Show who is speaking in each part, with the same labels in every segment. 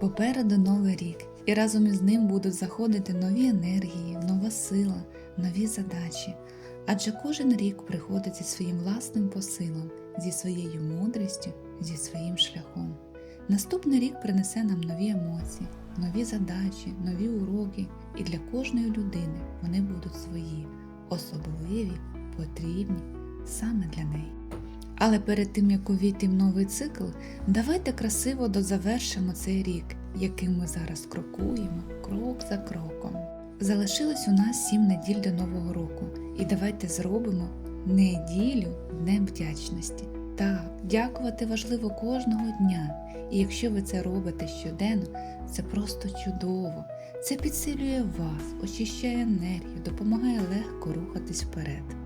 Speaker 1: Попереду новий рік, і разом із ним будуть заходити нові енергії, нова сила, нові задачі. Адже кожен рік приходить зі своїм власним посилом, зі своєю мудрістю, зі своїм шляхом. Наступний рік принесе нам нові емоції, нові задачі, нові уроки, і для кожної людини вони будуть свої, особливі, потрібні саме для неї. Але перед тим як увійти в новий цикл, давайте красиво дозавершимо цей рік, яким ми зараз крокуємо, крок за кроком. Залишилось у нас сім неділь до Нового року, і давайте зробимо неділю Днем вдячності. Так, дякувати важливо кожного дня. І якщо ви це робите щоденно, це просто чудово. Це підсилює вас, очищає енергію, допомагає легко рухатись вперед.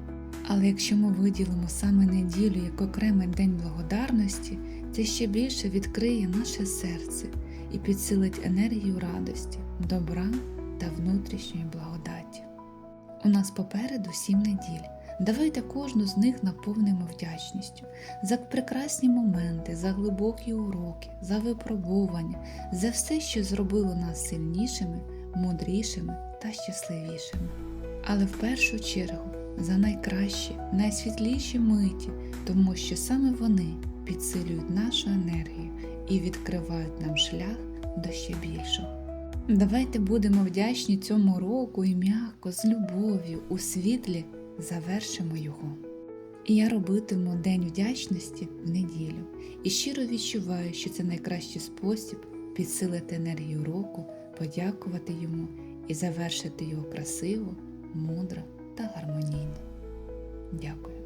Speaker 1: Але якщо ми виділимо саме неділю як окремий день благодарності, це ще більше відкриє наше серце і підсилить енергію радості, добра та внутрішньої благодаті. У нас попереду сім неділь. Давайте кожну з них наповнимо вдячністю за прекрасні моменти, за глибокі уроки, за випробування, за все, що зробило нас сильнішими, мудрішими та щасливішими. Але в першу чергу за найкращі, найсвітліші миті, тому що саме вони підсилюють нашу енергію і відкривають нам шлях до ще більшого. Давайте будемо вдячні цьому року і м'яко, з любов'ю, у світлі завершимо його. І я робитиму День вдячності в неділю і щиро відчуваю, що це найкращий спосіб підсилити енергію року, подякувати йому і завершити його красиво, мудро та гармонійно. Дякую.